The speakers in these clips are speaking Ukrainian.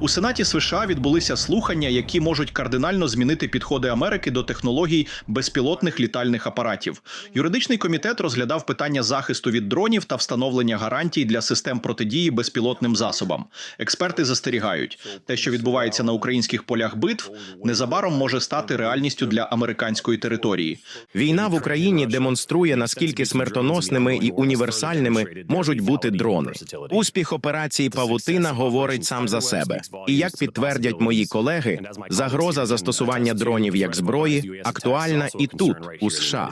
У Сенаті США відбулися слухання, які можуть кардинально змінити підходи Америки до технологій безпілотних літальних апаратів. Юридичний комітет розглядав питання захисту від дронів та встановлення гарантій для систем протидії безпілотним засобам. Експерти застерігають, те, що відбувається на українських полях битв, незабаром може стати реальністю для американської території. Війна в Україні демонструє наскільки смертоносними і універсальними можуть бути дрони. Успіх операції Павутина говорить сам за себе. І як підтвердять мої колеги, загроза застосування дронів як зброї актуальна і тут, у США.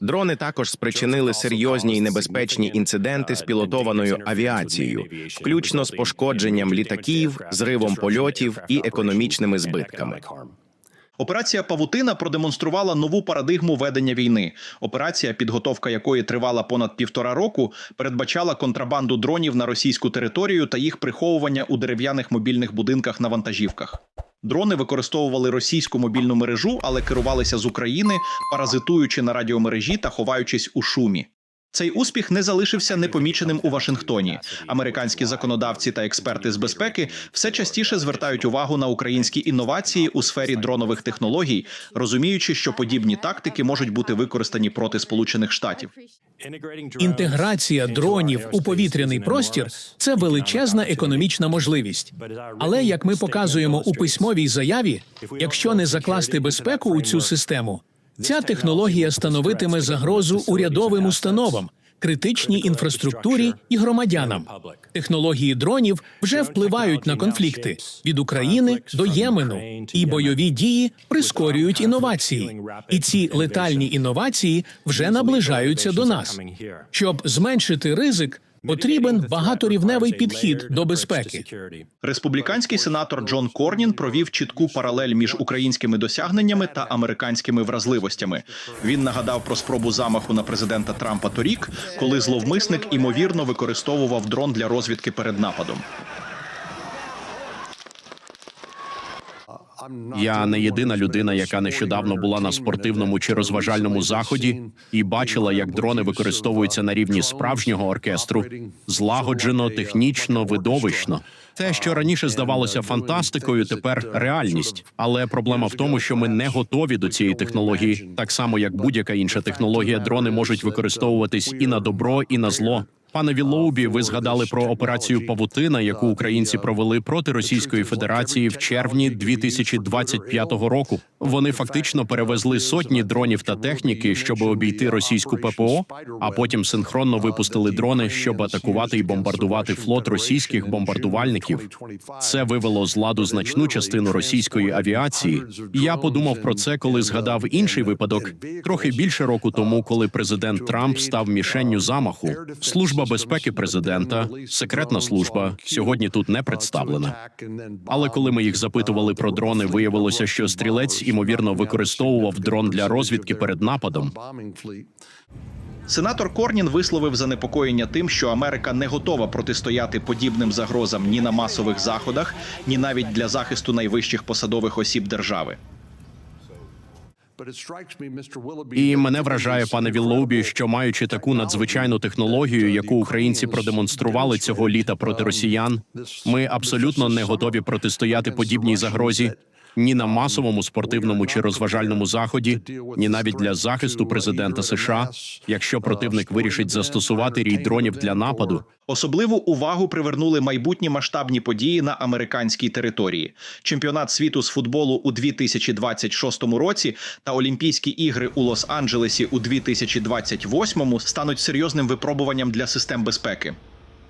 Дрони також спричинили серйозні і небезпечні інциденти з пілотованою авіацією, включно з пошкодженням літаків, зривом польотів і економічними збитками. Операція Павутина продемонструвала нову парадигму ведення війни. Операція, підготовка якої тривала понад півтора року, передбачала контрабанду дронів на російську територію та їх приховування у дерев'яних мобільних будинках на вантажівках. Дрони використовували російську мобільну мережу, але керувалися з України, паразитуючи на радіомережі та ховаючись у шумі. Цей успіх не залишився непоміченим у Вашингтоні. Американські законодавці та експерти з безпеки все частіше звертають увагу на українські інновації у сфері дронових технологій, розуміючи, що подібні тактики можуть бути використані проти Сполучених Штатів. Інтеграція дронів у повітряний простір це величезна економічна можливість. Але як ми показуємо у письмовій заяві, якщо не закласти безпеку у цю систему, ця технологія становитиме загрозу урядовим установам, критичній інфраструктурі і громадянам. Технології дронів вже впливають на конфлікти від України до Ємену, і бойові дії прискорюють інновації. І ці летальні інновації вже наближаються до нас. Щоб зменшити ризик, потрібен багаторівневий підхід до безпеки. Республіканський сенатор Джон Корнін провів чітку паралель між українськими досягненнями та американськими вразливостями. Він нагадав про спробу замаху на президента Трампа торік, коли зловмисник імовірно використовував дрон для розвідки перед нападом. Я не єдина людина, яка нещодавно була на спортивному чи розважальному заході і бачила, як дрони використовуються на рівні справжнього оркестру, злагоджено, технічно, видовищно. Те, що раніше здавалося фантастикою, тепер реальність. Але проблема в тому, що ми не готові до цієї технології, так само як будь-яка інша технологія. Дрони можуть використовуватись і на добро, і на зло. Пане Вілоубі, ви згадали про операцію Павутина, яку українці провели проти Російської Федерації в червні 2025 року. Вони фактично перевезли сотні дронів та техніки, щоб обійти російську ППО, а потім синхронно випустили дрони, щоб атакувати і бомбардувати флот російських бомбардувальників. Це вивело з ладу значну частину російської авіації. Я подумав про це, коли згадав інший випадок трохи більше року тому, коли президент Трамп став мішенню замаху. Служба безпеки президента, секретна служба сьогодні тут не представлена. Але коли ми їх запитували про дрони, виявилося, що стрілець ймовірно використовував дрон для розвідки перед нападом. Сенатор Корнін висловив занепокоєння тим, що Америка не готова протистояти подібним загрозам ні на масових заходах, ні навіть для захисту найвищих посадових осіб держави. І мене вражає, пане Віллоубі, що маючи таку надзвичайну технологію, яку українці продемонстрували цього літа проти росіян, ми абсолютно не готові протистояти подібній загрозі. Ні на масовому спортивному чи розважальному заході, ні навіть для захисту президента США, якщо противник вирішить застосувати рій дронів для нападу, Особливу увагу привернули майбутні масштабні події на американській території. Чемпіонат світу з футболу у 2026 році та Олімпійські ігри у Лос-Анджелесі у 2028 стануть серйозним випробуванням для систем безпеки.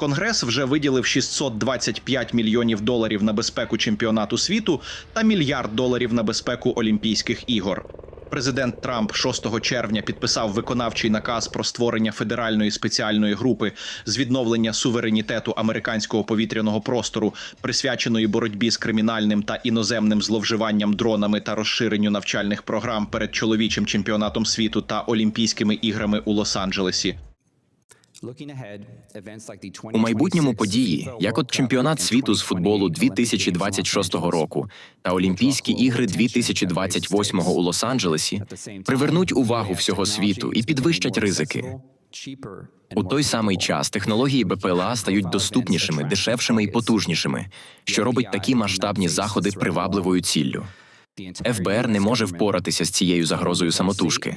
Конгрес вже виділив 625 мільйонів доларів на безпеку чемпіонату світу та мільярд доларів на безпеку Олімпійських ігор. Президент Трамп 6 червня підписав виконавчий наказ про створення федеральної спеціальної групи з відновлення суверенітету американського повітряного простору, присвяченої боротьбі з кримінальним та іноземним зловживанням дронами та розширенню навчальних програм перед чоловічим чемпіонатом світу та Олімпійськими іграми у Лос-Анджелесі. У майбутньому події, як от чемпіонат світу з футболу 2026 року та Олімпійські ігри 2028 у Лос-Анджелесі, привернуть увагу всього світу і підвищать ризики. У той самий час технології БПЛА стають доступнішими, дешевшими і потужнішими, що робить такі масштабні заходи привабливою ціллю. ФБР не може впоратися з цією загрозою самотужки.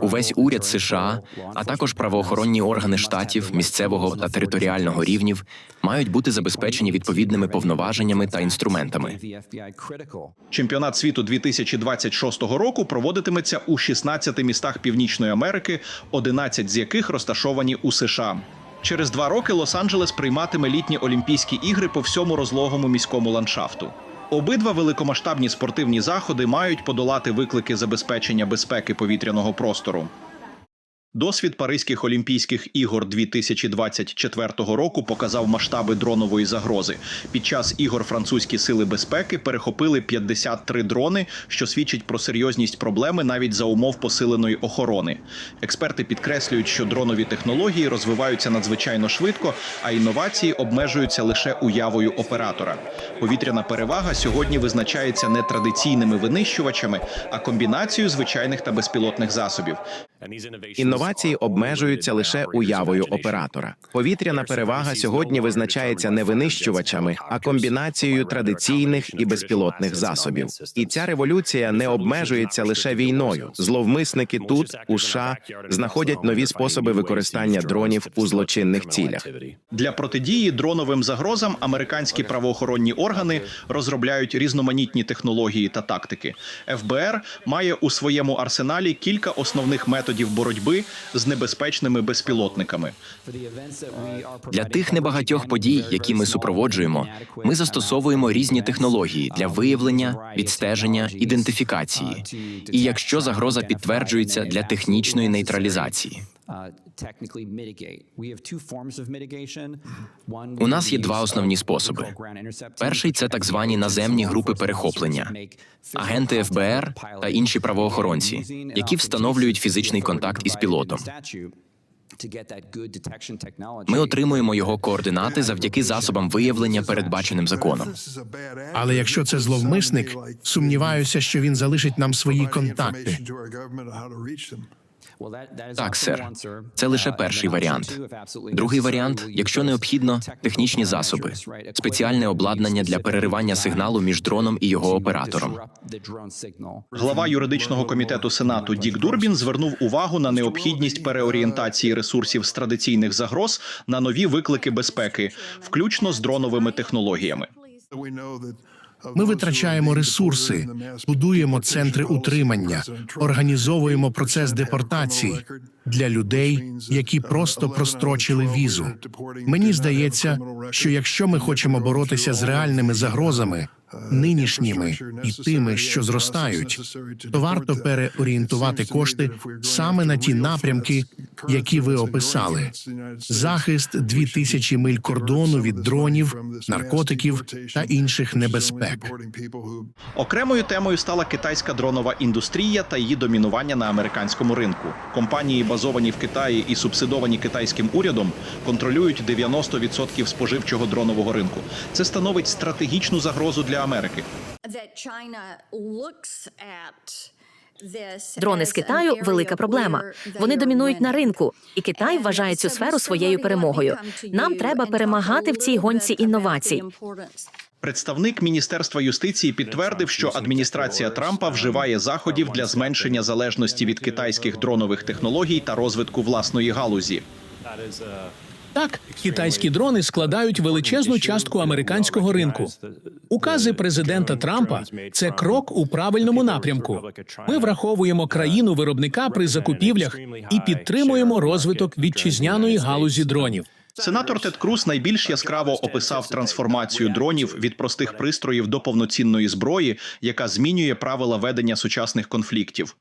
Увесь уряд США, а також правоохоронні органи штатів, місцевого та територіального рівнів мають бути забезпечені відповідними повноваженнями та інструментами. Чемпіонат світу 2026 року проводитиметься у 16 містах Північної Америки, 11 з яких розташовані у США. Через два роки Лос-Анджелес прийматиме літні Олімпійські ігри по всьому розлогому міському ландшафту. Обидва великомасштабні спортивні заходи мають подолати виклики забезпечення безпеки повітряного простору. Досвід Паризьких Олімпійських ігор 2024 року показав масштаби дронової загрози. Під час ігор французькі сили безпеки перехопили 53 дрони, що свідчить про серйозність проблеми навіть за умов посиленої охорони. Експерти підкреслюють, що дронові технології розвиваються надзвичайно швидко, а інновації обмежуються лише уявою оператора. Повітряна перевага сьогодні визначається не традиційними винищувачами, а комбінацією звичайних та безпілотних засобів. Інновації обмежуються лише уявою оператора. Повітряна перевага сьогодні визначається не винищувачами, а комбінацією традиційних і безпілотних засобів. І ця революція не обмежується лише війною. Зловмисники тут, у США, знаходять нові способи використання дронів у злочинних цілях. Для протидії дроновим загрозам американські правоохоронні органи розробляють різноманітні технології та тактики. ФБР має у своєму арсеналі кілька основних методів боротьби з небезпечними безпілотниками. Для тих небагатьох подій, які ми супроводжуємо, ми застосовуємо різні технології для виявлення, відстеження, ідентифікації. І якщо загроза підтверджується для технічної нейтралізації. У нас є два основні способи. Перший це так звані наземні групи перехоплення, Агенти ФБР та інші правоохоронці, які встановлюють фізичний контакт із пілотом. Ми отримуємо його координати завдяки засобам виявлення, передбаченим законом. Але якщо це зловмисник, сумніваюся, що він залишить нам свої контакти. Так, сер. Це лише перший варіант. Другий варіант, якщо необхідно, технічні засоби, спеціальне обладнання для переривання сигналу між дроном і його оператором. Глава юридичного комітету Сенату Дік Дурбін звернув увагу на необхідність переорієнтації ресурсів з традиційних загроз на нові виклики безпеки, включно з дроновими технологіями. Ми витрачаємо ресурси, будуємо центри утримання, організовуємо процес депортації для людей, які просто прострочили візу. Мені здається, що якщо ми хочемо боротися з реальними загрозами, нинішніми і тими, що зростають, то варто переорієнтувати кошти саме на ті напрямки, які ви описали. Захист 2000 миль кордону від дронів, наркотиків та інших небезпек. Окремою темою стала китайська дронова індустрія та її домінування на американському ринку. Компанії, базовані в Китаї і субсидовані китайським урядом, контролюють 90% споживчого дронового ринку. Це становить стратегічну загрозу для Америки. Дрони з Китаю велика проблема. Вони домінують на ринку, і Китай вважає цю сферу своєю перемогою. Нам треба перемагати в цій гонці інновацій. Представник міністерства юстиції підтвердив, що адміністрація Трампа вживає заходів для зменшення залежності від китайських дронових технологій та розвитку власної галузі. Так, китайські дрони складають величезну частку американського ринку. Укази президента Трампа це крок у правильному напрямку. Ми враховуємо країну виробника при закупівлях і підтримуємо розвиток вітчизняної галузі дронів. Сенатор Тед Круз найбільш яскраво описав трансформацію дронів від простих пристроїв до повноцінної зброї, яка змінює правила ведення сучасних конфліктів.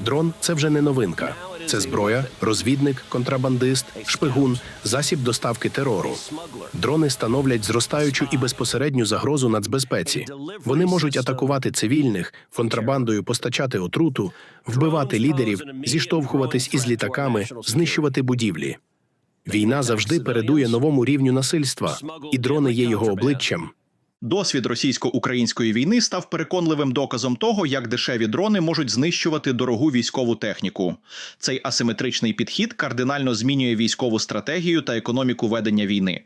Дрон це вже не новинка. Це зброя, розвідник, контрабандист, шпигун, засіб доставки терору. Дрони становлять зростаючу і безпосередню загрозу нацбезпеці. Вони можуть атакувати цивільних, контрабандою постачати отруту, вбивати лідерів, зіштовхуватись із літаками, знищувати будівлі. Війна завжди передує новому рівню насильства, і дрони є його обличчям. Досвід російсько-української війни став переконливим доказом того, як дешеві дрони можуть знищувати дорогу військову техніку. Цей асиметричний підхід кардинально змінює військову стратегію та економіку ведення війни.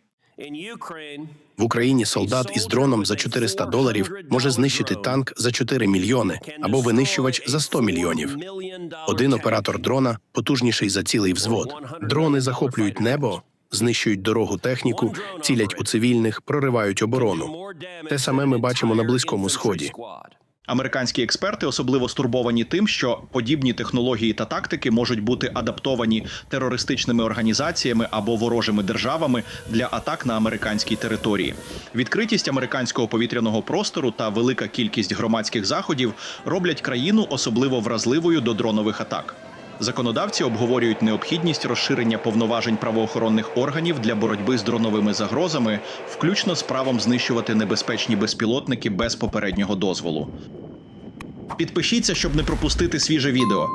В Україні солдат із дроном за 400 доларів може знищити танк за 4 мільйони або винищувач за 100 мільйонів. Один оператор дрона потужніший за цілий взвод. Дрони захоплюють небо, знищують дорогу техніку, цілять у цивільних, проривають оборону. Те саме ми бачимо на Близькому Сході. Американські експерти особливо стурбовані тим, що подібні технології та тактики можуть бути адаптовані терористичними організаціями або ворожими державами для атак на американській території. Відкритість американського повітряного простору та велика кількість громадських заходів роблять країну особливо вразливою до дронових атак. Законодавці обговорюють необхідність розширення повноважень правоохоронних органів для боротьби з дроновими загрозами, включно з правом знищувати небезпечні безпілотники без попереднього дозволу. Підпишіться, щоб не пропустити свіже відео.